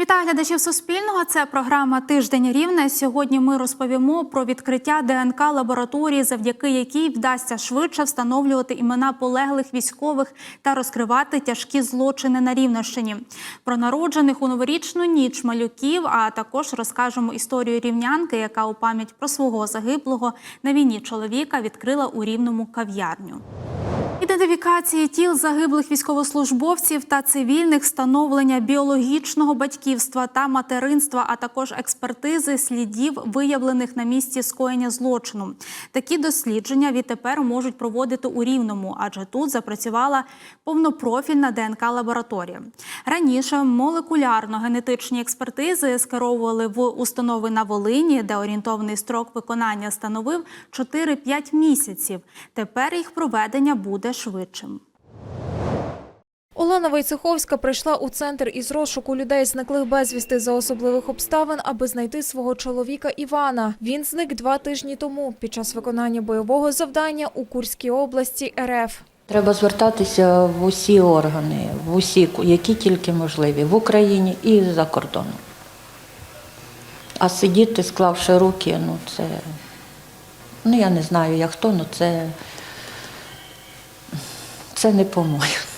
Вітаю глядачів Суспільного. Це програма Тиждень Рівне. Сьогодні ми розповімо про відкриття ДНК лабораторії, завдяки якій вдасться швидше встановлювати імена полеглих військових та розкривати тяжкі злочини на Рівненщині. Про народжених у новорічну ніч малюків, а також розкажемо історію рівнянки, яка у пам'ять про свого загиблого на війні чоловіка відкрила у рівному кав'ярню. Ідентифікації тіл загиблих військовослужбовців та цивільних, встановлення біологічного батьківства та материнства, а також експертизи слідів, виявлених на місці скоєння злочину. Такі дослідження відтепер можуть проводити у Рівному, адже тут запрацювала повнопрофільна ДНК лабораторія. Раніше молекулярно-генетичні експертизи скеровували в установи на Волині, де орієнтовний строк виконання становив 4-5 місяців. Тепер їх проведення буде швидшим. Олена Войцеховська прийшла у центр із розшуку людей, зниклих безвісти за особливих обставин, аби знайти свого чоловіка Івана. Він зник два тижні тому під час виконання бойового завдання у Курській області РФ. Треба звертатися в усі органи, в усі, які тільки можливі, в Україні і за кордоном. А сидіти, склавши руки, ну це. Ну я не знаю, як хто, ну це. Це не по-моєму.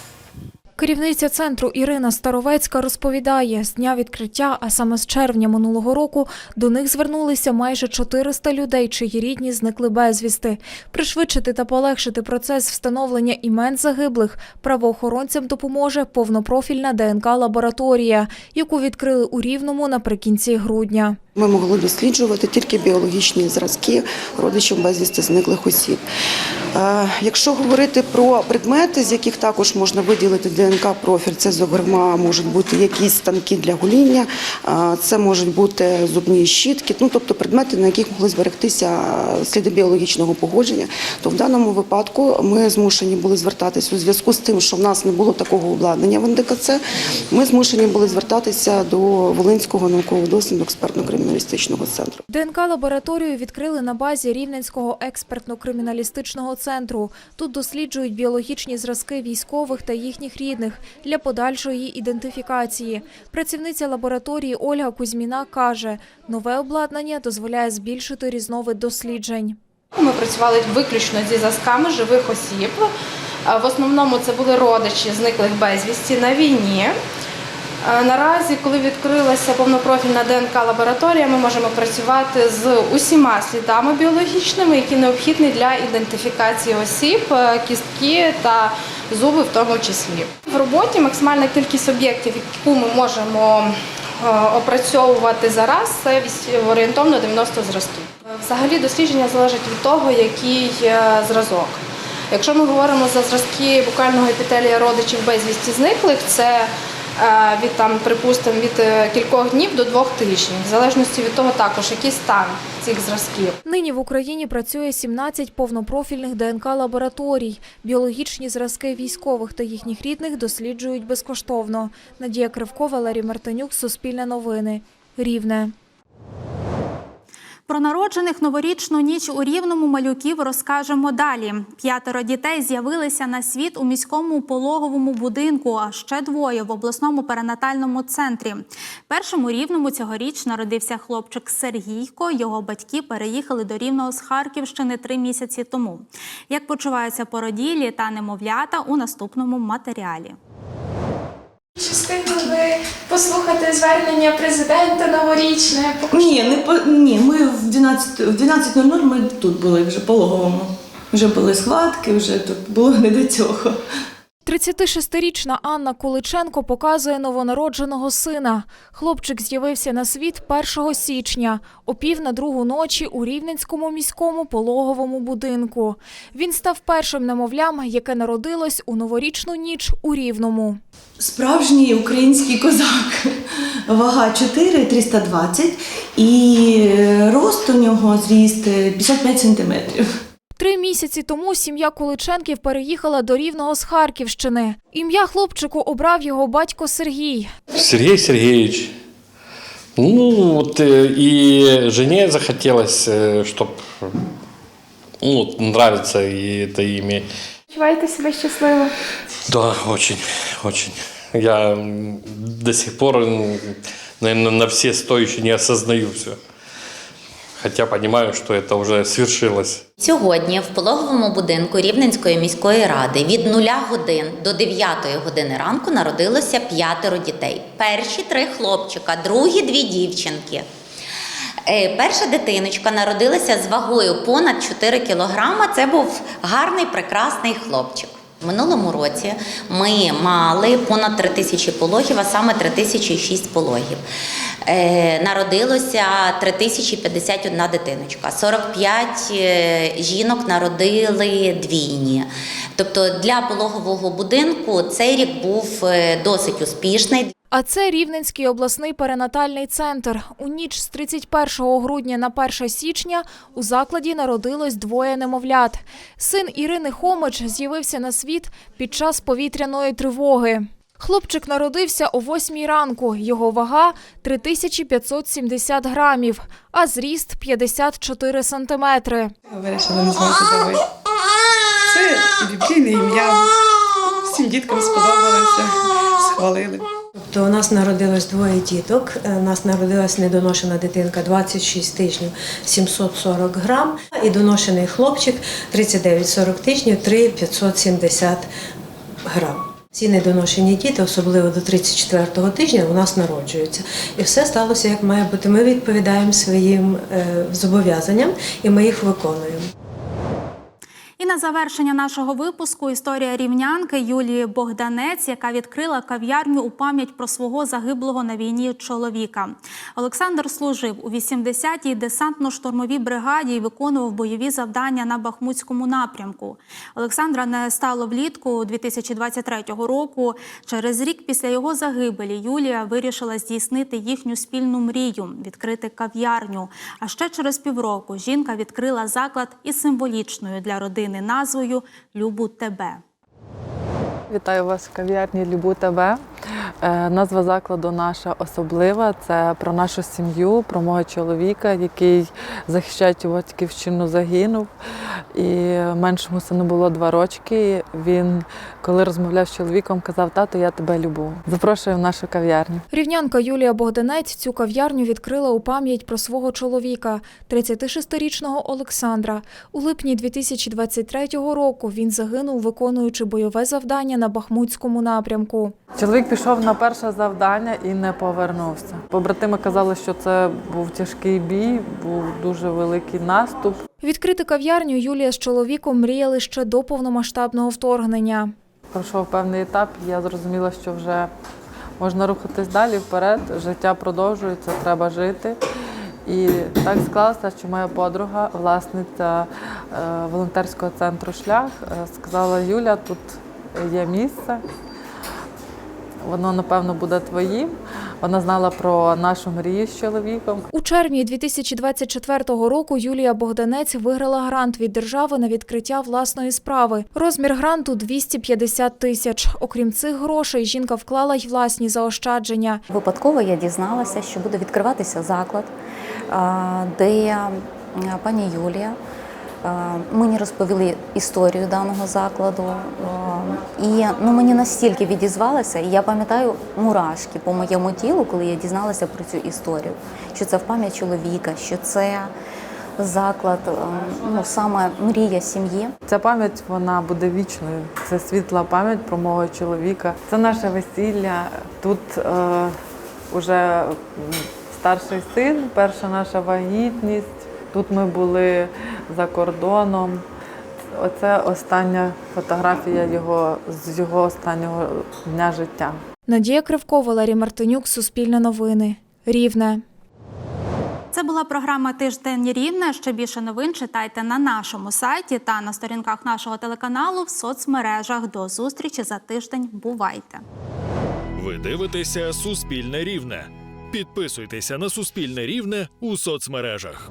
Керівниця центру Ірина Старовецька розповідає, з дня відкриття, а саме з червня минулого року, до них звернулися майже 400 людей, чиї рідні зникли безвісти. Пришвидшити та полегшити процес встановлення імен загиблих правоохоронцям допоможе повнопрофільна ДНК-лабораторія, яку відкрили у Рівному наприкінці грудня. Ми могли досліджувати тільки біологічні зразки родичів безвісти зниклих осіб. Е, Якщо говорити про предмети, з яких також можна виділити ДНК-профіль, це, зокрема, можуть бути якісь станки для гоління, е, це можуть бути зубні щітки, ну тобто предмети, на яких могли зберегтися сліди біологічного погодження, то в даному випадку ми змушені були звертатися у зв'язку з тим, що в нас не було такого обладнання в НДКЦ. Ми змушені були звертатися до Волинського науково-дослідно експертно-криміналістичного центру. ДНК-лабораторію відкрили на базі Рівненського експертно-криміналістичного центру. Тут досліджують біологічні зразки військових та їхніх рідних для подальшої ідентифікації. Працівниця лабораторії Ольга Кузьміна каже, нове обладнання дозволяє збільшити різновид досліджень. Ми працювали виключно зі зразками живих осіб. Е, В основному це були родичі зниклих безвісті на війні. Е, Наразі, коли відкрилася повнопрофільна ДНК-лабораторія, ми можемо працювати з усіма слідами біологічними, які необхідні для ідентифікації осіб, е, кістки та зуби в тому числі. В роботі максимальна кількість об'єктів, яку ми можемо е, опрацьовувати зараз, це орієнтовно 90 зразків. Взагалі дослідження залежить від того, який зразок. Якщо ми говоримо за зразки букального епітелія родичів безвісті зниклих, це від там, припустимо, від е, кількох днів до двох тижнів, в залежності від того також, який стан цих зразків. Нині в Україні працює 17 повнопрофільних ДНК-лабораторій. Біологічні зразки військових та їхніх рідних досліджують безкоштовно. Надія Кривко, Валерій Мартинюк, Суспільне новини. Рівне. Про народжених новорічну ніч у рівному малюків розкажемо далі. П'ятеро дітей з'явилися на світ у міському пологовому будинку, а ще двоє в обласному перинатальному центрі. Першому рівному цьогоріч народився хлопчик Сергійко. Його батьки переїхали до рівного з Харківщини три місяці тому. Як почуваються породілі та немовлята у наступному матеріалі. Чи ви послухати звернення президента новорічне? Ні, не по ні. Ми в 12 в 12.00 ми тут були вже пологовому. Вже були схватки, вже тут було не до цього. 36-річна Анна Куличенко показує новонародженого сина. Хлопчик з'явився на світ 1 січня, о пів на другу ночі у Рівненському міському пологовому будинку. Він став першим немовлям, яке народилось у новорічну ніч у Рівному. Справжній український козак. Вага 4, 320 і рост у нього зріст 55 сантиметрів. Три місяці тому сім'я Куличенків переїхала до Рівного з Харківщини. Ім'я хлопчику обрав його батько Сергій. Сергей Сергеевич. Ну, вот э, и жене захотелось, чтобы ну, вот нравится и это имя. Відчуваєте себе щасливо? Да, очень, очень. Я м, до сих пор, наверное, на все сто еще не осознаю все. Хотя понимаю, что это уже свершилось. Сьогодні в пологовому будинку Рівненської міської ради від 0 годин до 9 години ранку народилося п'ятеро дітей. Перші три хлопчика, другі дві дівчинки. Е, Перша дитиночка народилася з вагою понад 4 кілограма. Це був гарний, прекрасний хлопчик. Минулому році ми мали понад 3 тисячі пологів, а саме 3 тисячі 6 пологів. Е, народилося 3051 дитиночка. 45 е, жінок народили двійні. Тобто для пологового будинку цей рік був е, досить успішний. А це Рівненський обласний перинатальний центр. У ніч з 31 грудня на 1 січня у закладі народилось двоє немовлят. Син Ірини Хомич з'явився на світ під час повітряної тривоги. Хлопчик народився о 8 ранку. Його вага 3570 грамів, а зріст 54 сантиметри. Це біблійне ім'я. Всім діткам сподобалося, схвалили. Тобто у нас народилось двоє діток. Е, У нас народилась недоношена дитинка 26 тижнів 740 грам, і доношений хлопчик 39-40 тижнів 3 570 грам. Ці недоношені діти, особливо до 34-го тижня, у нас народжуються. І все сталося як має бути. Ми відповідаємо своїм е, зобов'язанням і ми їх виконуємо. І на завершення нашого випуску історія рівнянки Юлії Богданець, яка відкрила кав'ярню у пам'ять про свого загиблого на війні чоловіка. Олександр служив у 80-й десантно-штурмовій бригаді і виконував бойові завдання на Бахмутському напрямку. Олександра не стало влітку 2023 року. Через рік після його загибелі Юлія вирішила здійснити їхню спільну мрію відкрити кав'ярню. А ще через півроку жінка відкрила заклад із символічною для родини назвою Любу тебе. Вітаю вас в кав'ярні Любу тебе. Е, Назва закладу наша особлива. Це про нашу сім'ю, про мого чоловіка, який захищаючи батьківщину загинув. І меншому сину було два рочки. Він, коли розмовляв з чоловіком, казав: Тато, я тебе люблю. Запрошую в нашу кав'ярню. Рівнянка Юлія Богданець цю кав'ярню відкрила у пам'ять про свого чоловіка, 36-річного Олександра. У липні 2023 року він загинув, виконуючи бойове завдання на Бахмутському напрямку. Чоловік пішов на перше завдання і не повернувся. Побратими казали, що це був тяжкий бій, був дуже великий наступ. Відкрити кав'ярню Юлія з чоловіком мріяли ще до повномасштабного вторгнення. Пройшов певний етап, і я зрозуміла, що вже можна рухатись далі вперед. Життя продовжується, треба жити. І так склалося, що моя подруга, власниця е, волонтерського центру Шлях, е, сказала: Юля, тут є місце. Воно, напевно, буде твоїм. Вона знала про нашу мрію з чоловіком. У червні 2024 року Юлія Богданець виграла грант від держави на відкриття власної справи. Розмір гранту 250 тисяч. Окрім цих грошей, жінка вклала й власні заощадження. Випадково я дізналася, що буде відкриватися заклад, де пані Юлія мені розповіли історію даного закладу. І ну, мені настільки відізвалося, і я пам'ятаю мурашки по моєму тілу, коли я дізналася про цю історію, що це в пам'ять чоловіка, що це заклад, ну саме мрія сім'ї. Ця пам'ять вона буде вічною. Це світла пам'ять про мого чоловіка. Це наше весілля. Тут е, уже старший син, перша наша вагітність. Тут ми були за кордоном. Оце остання фотографія його з його останнього дня життя. Надія Кривко, Валерій Мартинюк, Суспільне новини. Рівне. Це була програма Тиждень Рівне. Ще більше новин читайте на нашому сайті та на сторінках нашого телеканалу в соцмережах. До зустрічі за тиждень. Бувайте! Ви дивитеся Суспільне Рівне. Підписуйтеся на Суспільне Рівне у соцмережах.